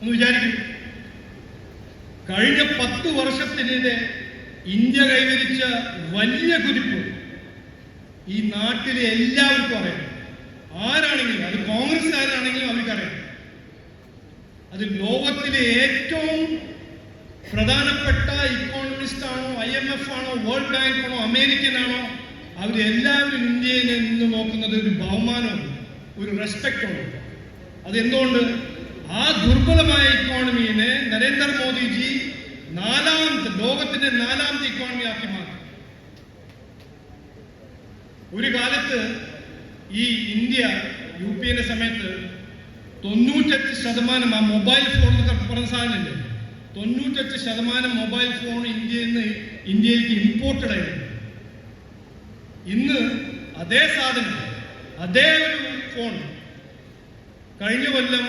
എന്ന് വിചാരിക്കും കഴിഞ്ഞ പത്ത് വർഷത്തിനിടെ ഇന്ത്യ കൈവരിച്ച വലിയ കുതിപ്പ് ഈ നാട്ടിലെ എല്ലാവർക്കും അറിയാം. ആരാണെങ്കിലും അത് കോൺഗ്രസ് കോൺഗ്രസ്സുകാരാണെങ്കിലും അവർക്കറിയാം. അത് ലോകത്തിലെ ഏറ്റവും പ്രധാനപ്പെട്ട ഇക്കോണമിസ്റ്റ് ആണോ ഐ എം എഫ് ആണോ വേൾഡ് ബാങ്ക് ആണോ അമേരിക്കൻ ആണോ അവരെല്ലാവരും ഇന്ത്യയിൽ നിന്ന് നോക്കുന്നത് ഒരു ബഹുമാനവും ഒരു റെസ്പെക്റ്റും അതെന്തുകൊണ്ട്? ആ ദുർബലമായ ഇക്കോണമിയെ നരേന്ദ്രമോദിജി നാലാമത്തെ ലോകത്തിന്റെ നാലാമത്തെ ഇക്കോണമി ആക്കി മാറ്റി. ഒരു കാലത്ത് ഈ ഇന്ത്യ യു പി എന്റെ സമയത്ത് തൊണ്ണൂറ്റെട്ട് ശതമാനം ആ മൊബൈൽ ഫോൺ പറഞ്ഞ സാധനമില്ലേ? തൊണ്ണൂറ്റെട്ട് ശതമാനം മൊബൈൽ ഫോൺ ഇന്ത്യയിൽ നിന്ന് ഇന്ത്യയിലേക്ക് ഇമ്പോർട്ടഡ് ആയിരുന്നു ഇന്ന് അതേ സാധനം അതേ ഒരു ഫോൺ കഴിഞ്ഞ കൊല്ലം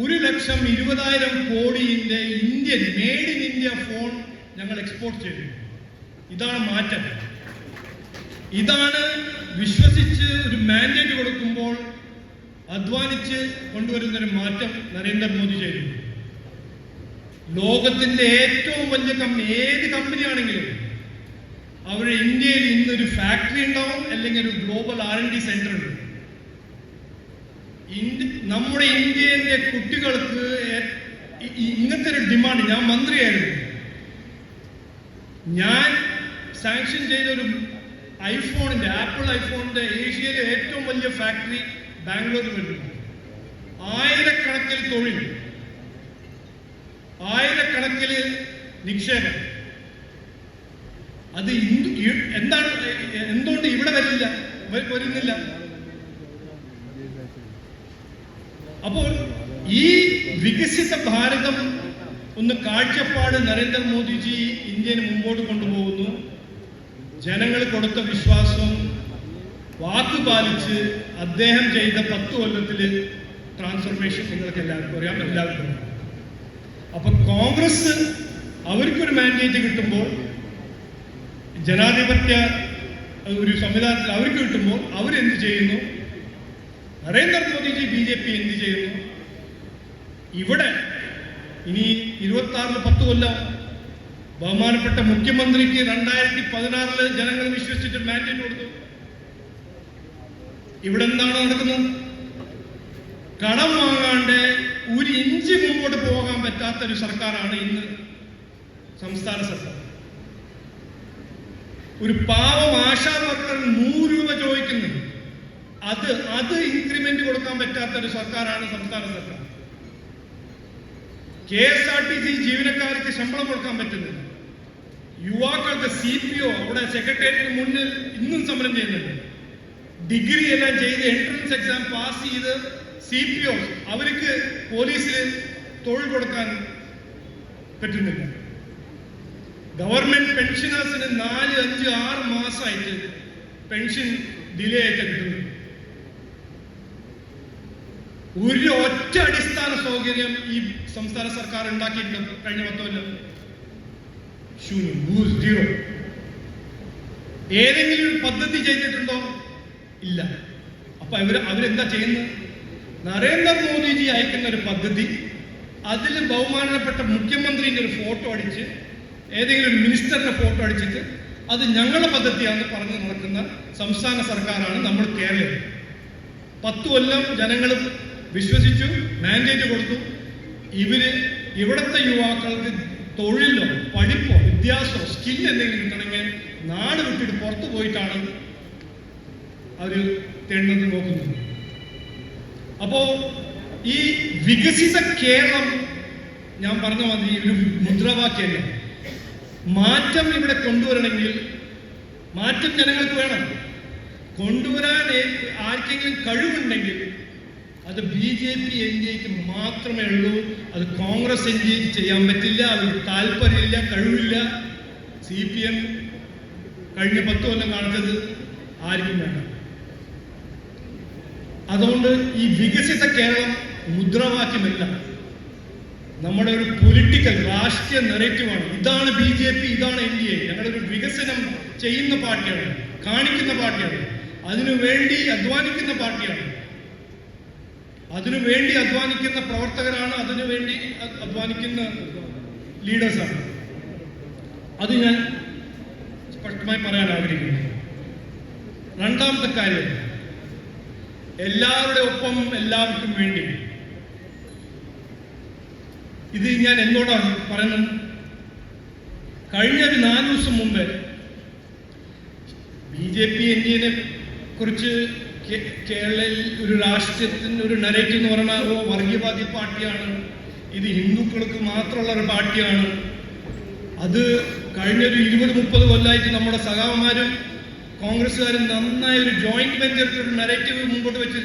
ഒരു ലക്ഷം ഇരുപതായിരം കോടിയിന്റെ Indian made in India phone ഞങ്ങൾ എക്സ്പോർട്ട് ചെയ്തു ഇതാണ് മാറ്റം. ഇതാണ് വിശ്വസിച്ച് ഒരു മാൻഡേറ്റ് കൊടുക്കുമ്പോൾ അധ്വാനിച്ച് കൊണ്ടുവരുന്ന ഒരു മാറ്റം നരേന്ദ്രമോദി ചെയ്തു ലോകത്തിന്റെ ഏറ്റവും വലിയ കമ്പനി ഏത് കമ്പനിയാണെങ്കിലും അവരുടെ ഇന്ത്യയിൽ ഇന്നൊരു ഫാക്ടറി ഉണ്ടാവും അല്ലെങ്കിൽ ഒരു global R N D centre ഉണ്ട്. നമ്മുടെ ഇന്ത്യയിലെ കുട്ടികൾക്ക് ഇങ്ങനത്തെ ഒരു ഡിമാൻഡ് ഞാൻ മന്ത്രിയായിരുന്നു. ഞാൻ സാങ്ഷൻ ചെയ്ത ഒരു ഐഫോണിന്റെ ആപ്പിൾ ഐഫോണിന്റെ ഏഷ്യയിലെ ഏറ്റവും വലിയ ഫാക്ടറി ബാംഗ്ലൂരിൽ വരുന്നു ആയിരക്കണക്കിൽ തൊഴിൽ ആയിരക്കണക്കിൽ നിക്ഷേപം. അത് എന്താണ് എന്തുകൊണ്ട് ഇവിടെ വരില്ല വരുന്നില്ല? അപ്പോൾ ഈ വികസിത ഭാരതം ഒന്ന് കാഴ്ചപ്പാട് നരേന്ദ്രമോദിജി ഇന്ത്യനെ മുമ്പോട്ട് കൊണ്ടുപോകുന്നു. ജനങ്ങൾ കൊടുത്ത വിശ്വാസം വാക്ക് പാലിച്ച് അദ്ദേഹം ചെയ്ത പത്ത് കൊല്ലത്തിൽ ട്രാൻസ്ഫർമേഷൻ നിങ്ങൾക്ക് എല്ലാവർക്കും അറിയാം എല്ലാവർക്കും അപ്പൊ കോൺഗ്രസ് അവർക്കൊരു മാൻഡേറ്റ് കിട്ടുമ്പോൾ ജനാധിപത്യ ഒരു സംവിധാനത്തിൽ അവർക്ക് കിട്ടുമ്പോൾ അവരെന്ത് ചെയ്യുന്നു? നരേന്ദ്രമോദിജി ബി ജെ പി എന്ത് ചെയ്യുന്നു? ഇവിടെ ഇനി ഇരുപത്തി ആറിന് പത്ത് കൊല്ലം. ബഹുമാനപ്പെട്ട മുഖ്യമന്ത്രിക്ക് രണ്ടായിരത്തി പതിനാറിൽ ജനങ്ങൾ വിശ്വസിച്ചിട്ട് മാൻഡേറ്റ് കൊടുത്തു. ഇവിടെ എന്താണ് നടക്കുന്നത്? കടം വാങ്ങാണ്ട് ഒരു ഇഞ്ച് മുമ്പോട്ട് പോകാൻ പറ്റാത്ത ഒരു സർക്കാരാണ് ഇന്ന് സംസ്ഥാന സർക്കാർ. ഒരു പാവം ആശാ വർക്കർ നൂറ് രൂപ ചോദിക്കുന്നു. അത് അത് ഇൻക്രിമെന്റ് കൊടുക്കാൻ പറ്റാത്ത ഒരു സർക്കാരാണ് സംസ്ഥാന സർക്കാർ. K S R T C ജീവനക്കാർക്ക് ശമ്പളം കൊടുക്കാൻ പറ്റുന്നില്ല. യുവാക്കൾക്ക് സി പി ഒ അവിടെ സെക്രട്ടേറിയറ്റിന് മുന്നിൽ ഇന്നും സമരം ചെയ്യുന്നുണ്ട്. ഡിഗ്രി എല്ലാം ചെയ്ത് എൻട്രൻസ് എക്സാം പാസ് ചെയ്ത് സി പി ഒ അവർക്ക് പോലീസിൽ തൊഴിൽ കൊടുക്കാൻ പറ്റുന്നില്ല. ഗവൺമെന്റ് പെൻഷനേഴ്സിന് നാല് അഞ്ച് ആറ് മാസമായിട്ട് പെൻഷൻ ഡിലേ ആയിട്ട് കിട്ടുന്നു ഒരു ഒറ്റ അടിസ്ഥാന സൗകര്യം ഈ സംസ്ഥാന സർക്കാർ ഉണ്ടാക്കിയിട്ടുണ്ട് കഴിഞ്ഞ പത്ത് കൊല്ലം. ശൂന്യം ഏതെങ്കിലും പദ്ധതി ചെയ്തിട്ടുണ്ടോ? ഇല്ല. അപ്പൊ അവർ അവരെന്താ ചെയ്യുന്നത്? നരേന്ദ്രമോദിജി അയക്കുന്ന ഒരു പദ്ധതി അതിൽ ബഹുമാനപ്പെട്ട മുഖ്യമന്ത്രിന്റെ ഒരു ഫോട്ടോ അടിച്ച് ഏതെങ്കിലും ഒരു മിനിസ്റ്ററിന്റെ ഫോട്ടോ അടിച്ചിട്ട് അത് ഞങ്ങളുടെ പദ്ധതിയാണെന്ന് പറഞ്ഞ് നടക്കുന്ന സംസ്ഥാന സർക്കാരാണ് നമ്മൾ കേരളം. പത്ത് കൊല്ലം ജനങ്ങൾ വിശ്വസിച്ചു മാൻഡേറ്റ് കൊടുത്തു. ഇവർ ഇവിടുത്തെ യുവാക്കൾക്ക് തൊഴിലോ പഠിപ്പോ വിദ്യാസോ സ്കിൽ എന്തെങ്കിലും കിട്ടണമെങ്കിൽ നാട് വിട്ടിട്ട് പുറത്തു പോയിട്ടാണ് അവർ തേടുന്നത് നോക്കുന്നത്. അപ്പോ ഈ വികസിത കേരളം ഞാൻ പറഞ്ഞ മാതിരി ഒരു മുദ്രാവാക്യമല്ല മാറ്റം ഇവിടെ കൊണ്ടുവരണമെങ്കിൽ മാറ്റം ജനങ്ങൾക്ക് വേണം. കൊണ്ടുവരാൻ ആർക്കെങ്കിലും കഴിവുണ്ടെങ്കിൽ അത് B J P N D എക്ക് മാത്രമേ ഉള്ളൂ. അത് കോൺഗ്രസ് എൻ ഡി എക്ക് ചെയ്യാൻ പറ്റില്ല. അവർക്ക് താല്പര്യമില്ല കഴിവില്ല. സി പി എം കഴിഞ്ഞ പത്ത് കൊല്ലം കാണിച്ചത് ആർക്കും വേണ്ട. അതുകൊണ്ട് ഈ വികസിത കേരളം മുദ്രാവാക്യമല്ല. നമ്മുടെ ഒരു പൊളിറ്റിക്കൽ രാഷ്ട്രീയ നെറേറ്റീവാണ്. ഇതാണ് ബി ജെ പി ഇതാണ് എൻ ഡി എ. ഞങ്ങളുടെ ഒരു വികസനം ചെയ്യുന്ന പാർട്ടിയാണ് കാണിക്കുന്ന പാർട്ടിയാണ്. അതിനു വേണ്ടി അധ്വാനിക്കുന്ന പാർട്ടിയാണ്. അതിനു വേണ്ടി അധ്വാനിക്കുന്ന പ്രവർത്തകരാണ് അതിനു വേണ്ടി അധ്വാനിക്കുന്ന ലീഡേഴ്സാണ് അത് ഞാൻ സ്പഷ്ടമായി പറയാൻ ആഗ്രഹിക്കുന്നു. രണ്ടാമത്തെ കാര്യം എല്ലാവരുടെ ഒപ്പം എല്ലാവർക്കും വേണ്ടി. ഇത് ഞാൻ എന്നോടാണ് പറയുന്നത്. കഴിഞ്ഞ ഒരു നാല് ദിവസം മുമ്പ് B J P N D എനെ കുറിച്ച് കേരളയിൽ ഒരു രാഷ്ട്രീയത്തിന് ഒരു നരേറ്റീവ് എന്ന് പറഞ്ഞാൽ ഓ വർഗീയവാദി പാർട്ടിയാണ്. ഇത് ഹിന്ദുക്കൾക്ക് മാത്രമുള്ള ഒരു പാർട്ടിയാണ്. അത് കഴിഞ്ഞൊരു ഇരുപത് മുപ്പത് കൊല്ലമായിട്ട് നമ്മുടെ സഖാവന്മാരും കോൺഗ്രസ്സുകാരും നന്നായി ഒരു ജോയിന്റ് വെഞ്ചർ ഒരു നരേറ്റീവ് മുമ്പോട്ട് വെച്ച്